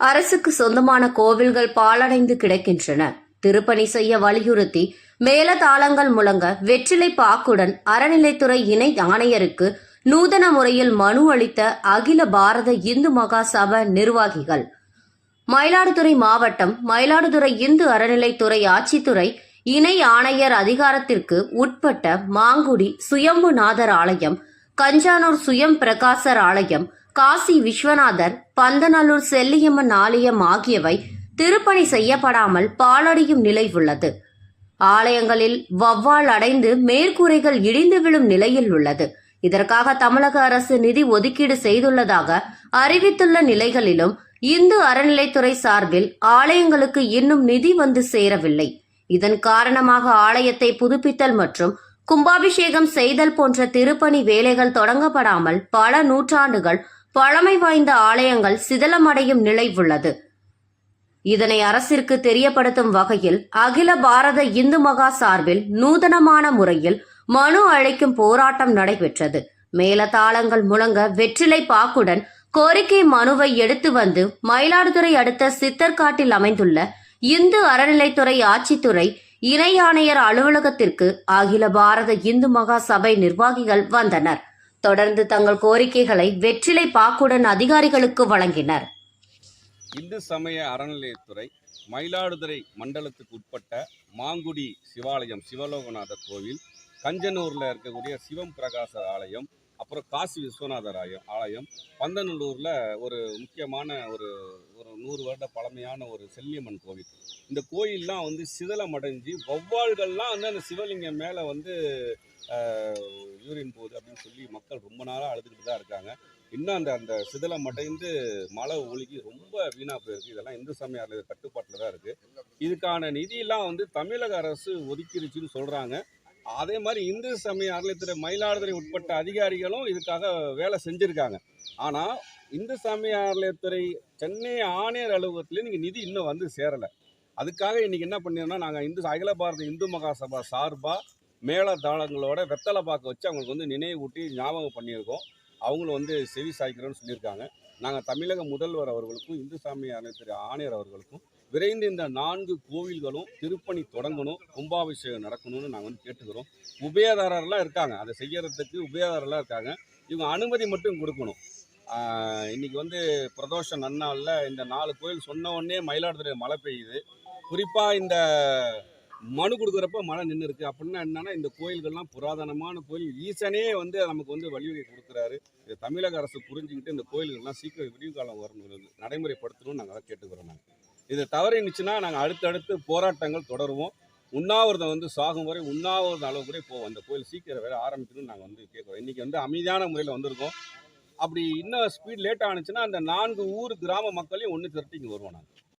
அரசுக்கு சொந்தமான கோவில்கள் பாழடைந்து கிடக்கின்றன. திருப்பணி செய்ய வலியுறுத்தி மேலதாளங்கள் முழங்க வெற்றிலை பாக்குடன் அறநிலைத்துறை இணை ஆணையருக்கு நூதன முறையில் மனு அளித்த அகில பாரத இந்து மகாசப நிர்வாகிகள். மயிலாடுதுறை மாவட்டம் மயிலாடுதுறை இந்து அறநிலைத்துறை ஆட்சித்துறை இணை ஆணையர் அதிகாரத்திற்கு உட்பட்ட மாங்குடி சுயம்புநாதர் ஆலயம் கஞ்சானூர் சுயம் பிரகாசர் ஆலயம் காசி விஸ்வநாதர் பந்தநல்லூர் செல்லியம்மன் ஆலயம் ஆகியவை திருப்பணி செய்யப்படாமல் பாழடையும் நிலை உள்ளது. ஆலயங்களில் வவ்வால் அடைந்து மேற்கூரைகள் இடிந்து விழும் நிலையில் உள்ளது. இதற்காக தமிழக அரசு நிதி ஒதுக்கீடு செய்துள்ளதாக அறிவித்துள்ள நிலைகளிலும் இந்து அறநிலைத்துறை சார்பில் ஆலயங்களுக்கு இன்னும் நிதி வந்து சேரவில்லை. இதன் காரணமாக ஆலயத்தை புதுப்பித்தல் மற்றும் கும்பாபிஷேகம் செய்தல் போன்ற திருப்பணி வேலைகள் தொடங்கப்படாமல் பல நூற்றாண்டுகள் பழமை வாய்ந்த ஆலயங்கள் சிதலமடையும் நிலை உள்ளது. இதனை அரசிற்கு தெரியப்படுத்தும் வகையில் அகில பாரத இந்து மகா சார்பில் நூதனமான முறையில் மனு அழைக்கும் போராட்டம் நடைபெற்றது. மேலதாளங்கள் முழங்க வெற்றிலை பாக்குடன் கோரிக்கை மனுவை எடுத்து வந்து மயிலாடுதுறை அடுத்த சித்தர்காட்டில் அமைந்துள்ள இந்து அறநிலைத்துறை ஆட்சித்துறை இணை ஆணையர் அலுவலகத்திற்கு அகில பாரத இந்து மகா சபை நிர்வாகிகள் வந்தனர். தொடர்ந்து தங்கள் கோரிக்கைகளை வெற்றிலை பாக்குடன் அதிகாரிகளுக்கு வழங்கினர். இந்து சமய அறநிலையத்துறை மயிலாடுதுறை மண்டலத்துக்கு உட்பட்ட மாங்குடி சிவாலயம் சிவலோகநாதர் கோவில் கஞ்சனூரில் இருக்கக்கூடிய சிவம் பிரகாச ஆலயம் அப்புறம் காசி விஸ்வநாதர் ஆலயம் ஆலயம் பந்தநல்லூரில் ஒரு முக்கியமான ஒரு ஒரு வருட பழமையான ஒரு செல்லியம்மன் கோவில். இந்த கோயில்லாம் வந்து சிதலம் அடைஞ்சு வௌவால்கள்லாம் வந்து அந்த சிவலிங்கம் மேலே வந்து யூரின் போகுது அப்படின்னு சொல்லி மக்கள் ரொம்ப நாளாக அழுதுகிட்டு தான் இருக்காங்க. இன்னும் அந்த அந்த சிதலம் அடைந்து மழை ஒழுகி ரொம்ப வீணாக போயிருக்கு. இதெல்லாம் இந்து சமய கட்டுப்பாட்டில் தான் இருக்குது இதுக்கான நிதியெல்லாம் வந்து தமிழக அரசு ஒதுக்கிருச்சுன்னு சொல்கிறாங்க அதே மாதிரி இந்து சமய அறநிலையத்துறை மயிலாடுதுறை உட்பட்ட அதிகாரிகளும் இதுக்காக வேலை செஞ்சுருக்காங்க. ஆனால் இந்து சமய அறநிலையத்துறை சென்னை ஆணையர் அலுவலகத்தில் நீங்கள் நிதி இன்னும் வந்து சேரலை. அதுக்காக இன்றைக்கி என்ன பண்ணிருந்தோம்னா நாங்கள் இந்து அகில பாரத இந்து மகாசபா சார்பாக மேளதாளங்களோட வெத்தலை பாக்க வச்சு அவங்களுக்கு வந்து நினைவூட்டி ஞாபகம் பண்ணியிருக்கோம். அவங்களும் வந்து செவி சாய்க்கிறோன்னு சொல்லியிருக்காங்க. நாங்கள் தமிழக முதல்வர் அவர்களுக்கும் இந்து சாமி அனைத்து ஆணையர் அவர்களுக்கும் விரைந்து இந்த நான்கு கோவில்களும் திருப்பணி தொடங்கணும் கும்பாபிஷேகம் நடக்கணும்னு நாங்கள் வந்து கேட்டுக்கிறோம். உபயதாரர்லாம் இருக்காங்க. அதை செய்யறதுக்கு உபயதாரர்லாம் இருக்காங்க. இவங்க அனுமதி மட்டும் கொடுக்கணும். இன்றைக்கி வந்து பிரதோஷ நன்னாளில் இந்த நாலு கோயில் சொன்ன உடனே மயிலாடுதுறை மழை பெய்யுது. குறிப்பாக இந்த மனு கொடுக்குறப்ப மழை நின்று இருக்கு. அப்படின்னா என்னன்னா இந்த கோயில்கள்லாம் புராதனமான கோயில். ஈசனே வந்து நமக்கு வந்து வழிவகை கொடுக்குறாரு. இது தமிழக அரசு புரிஞ்சுக்கிட்டு இந்த கோயில்கள்லாம் சீக்கிரம் விடிவு காலம் வரணும் நடைமுறைப்படுத்தணும்னு நாங்கள் அதை கேட்டுக்கிறோம் நாங்கள் இது தவறினுச்சுன்னா நாங்கள் அடுத்தடுத்து போராட்டங்கள் தொடருவோம். உண்ணாவிரதம் வந்து சாகும் வரை உண்ணாவிரதம் அளவு கூட போவோம் அந்த கோயில் சீக்கிரம் வேலை ஆரம்பிக்கணும்னு நாங்கள் வந்து கேட்குறோம் இன்றைக்கி வந்து அமைதியான முறையில் வந்திருக்கோம். அப்படி இன்னும் ஸ்பீட் லேட் ஆனிச்சுன்னா அந்த நான்கு ஊர் கிராம மக்களையும் ஒன்று திரட்டி இங்கே வருவோம் நாங்கள்